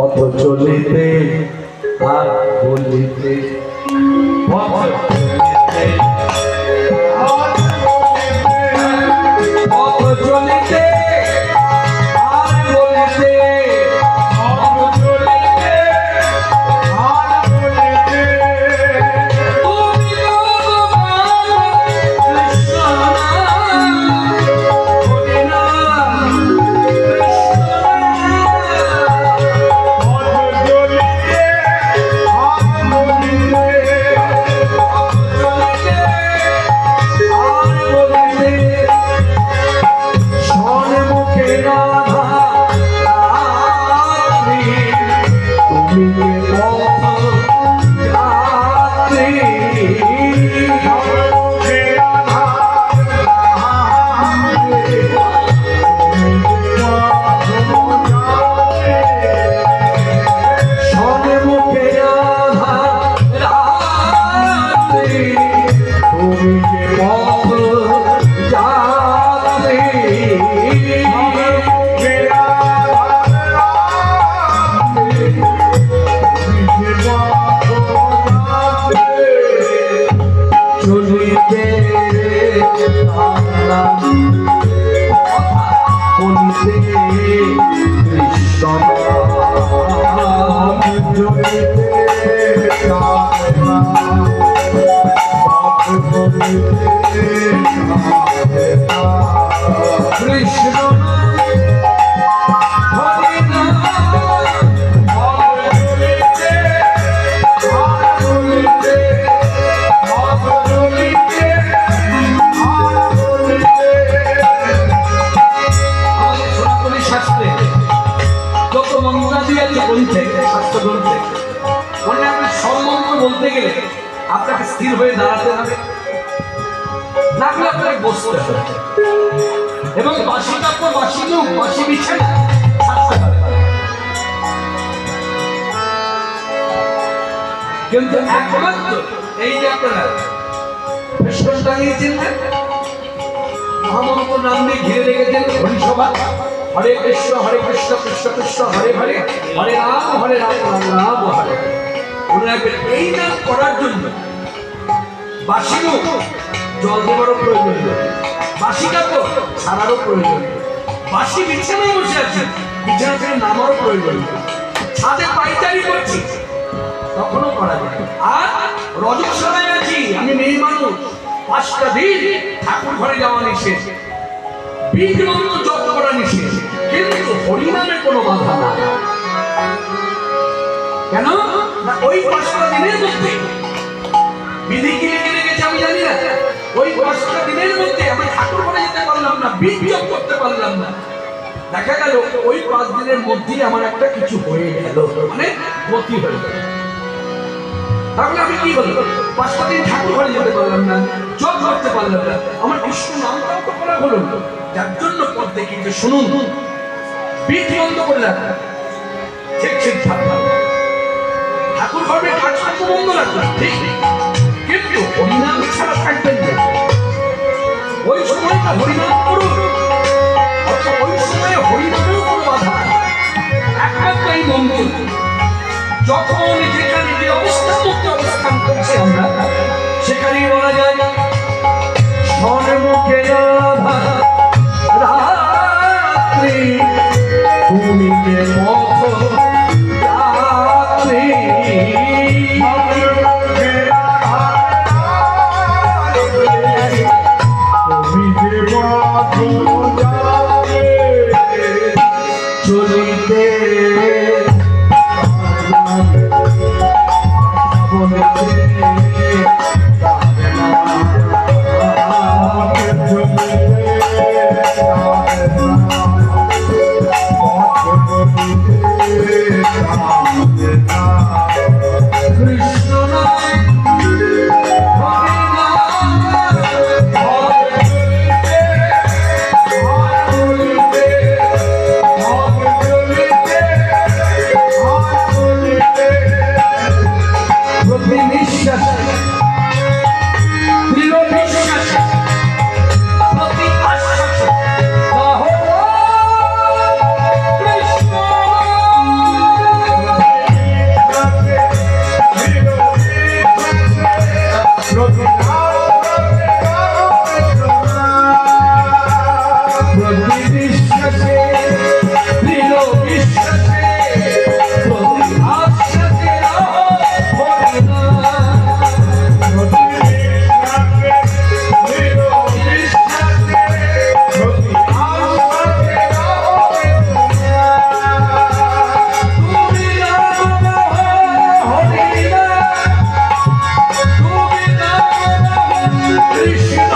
পথ চলিতে আর বলিতে পথ হলে আপনাকে বসতে হবে এবং বাসি কাপড় বাসি লোক বাসি বিছানা কিন্তু একমাত্র এই যে আপনারা কৃষ্ণ টাঙিয়েছেন না মহামন্ত্র নাম দিয়ে ঘিরে রেখেছেন, হরিসভা, হরে কৃষ্ণ হরে কৃষ্ণ কৃষ্ণ কৃষ্ণ, হরে হরে হরে রাম হরে রাম রাম রাম, হরে। এই নাম করার জন্য বাসিও জল দেওয়ারও প্রয়োজন নেই। বাসি কাপড় ছাড়ারও প্রয়োজন নেই। বাসি বিছানায় বসে আছি, বিছানা থেকে নামারও প্রয়োজন নেই। ছাদে পাইচারি করছি, তখনও করা যায় আর রজস্বলায় আছি, আমি মেয়ে মানুষ। পাঁচটা দিন ঠাকুর ঘরে যাওয়া নিষেধ। বীজ মন্ত্র করা নিষেধ। কিন্তু হরিনামে কোনো বাধা না কেন? না, ওই পাঁচটা দিনের মধ্যে। বিধি ওই পাঁচটা দিনের মধ্যে আমি ঠাকুর ঘরে যেতে পারলাম না বীজ জপ করতে পারলাম না। দেখা গেল, ওই পাঁচ দিনের মধ্যেই আমার একটা কিছু হয়ে গেল মানে গতি হয়ে গেল। তাহলে আমি কি বলব? পাঁচটা দিন ঠাকুর ঘরে যেতে পারলাম না জব করতে পারলাম না। আমার কৃষ্ণ নামটাও তো করা হলো যার জন্য পথ দেখি শুনুন পিঠ বন্ধ করে রাখলাম ঠিক ঠিক ঠাকুর ঘরে কাজকর্ম বন্ধ রাখলাম। ঠিক। হরিনাম ছাড়া থাকবেন না। ওই সময়টা হরিনাম করুন। ওই সময়ে হরিনামেও কোনো বাধা। একমাত্র এই মন্দির। যখন যেখানে যে অবস্থান মধ্যে অবস্থান করছি আমরা। সেখানেই বলা যায় স্বর্ণমুখে Yeah. Krishna